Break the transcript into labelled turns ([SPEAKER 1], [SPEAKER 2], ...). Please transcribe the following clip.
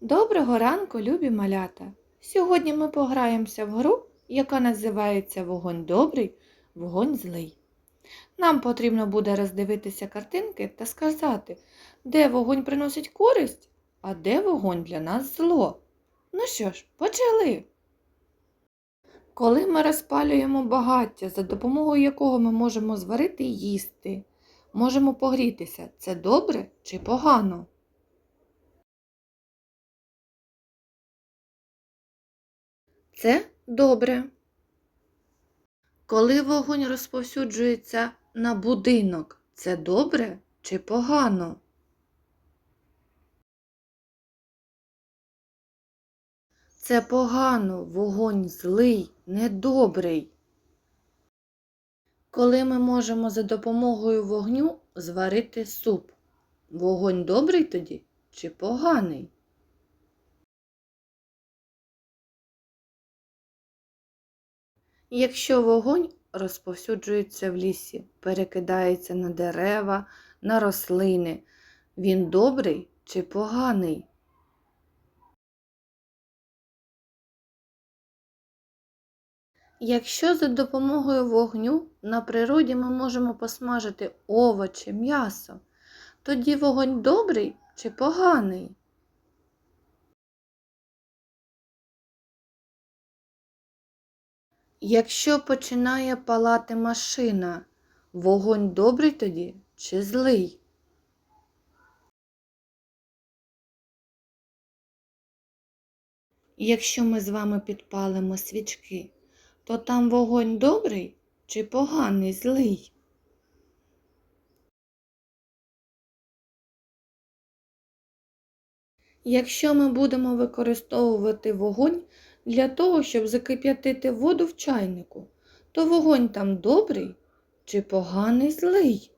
[SPEAKER 1] Доброго ранку, любі малята! Сьогодні ми пограємося в гру, яка називається Вогонь добрий, вогонь злий. Нам потрібно буде роздивитися картинки та сказати, де вогонь приносить користь, а де вогонь для нас зло. Ну що ж, почали! Коли ми розпалюємо багаття, за допомогою якого ми можемо зварити їсти, можемо погрітися, це добре чи погано? Це добре. Коли вогонь розповсюджується на будинок, це добре чи погано? Це погано, вогонь злий, недобрий. Коли ми можемо за допомогою вогню зварити суп, вогонь добрий тоді чи поганий? Якщо вогонь розповсюджується в лісі, перекидається на дерева, на рослини, він добрий чи поганий? Якщо за допомогою вогню на природі ми можемо посмажити овочі, м'ясо, тоді вогонь добрий чи поганий? Якщо починає палати машина, вогонь добрий тоді чи злий? Якщо ми з вами підпалимо свічки, то там вогонь добрий чи поганий злий? Якщо ми будемо використовувати вогонь для того, щоб закип'ятити воду в чайнику, то вогонь там добрий чи поганий злий?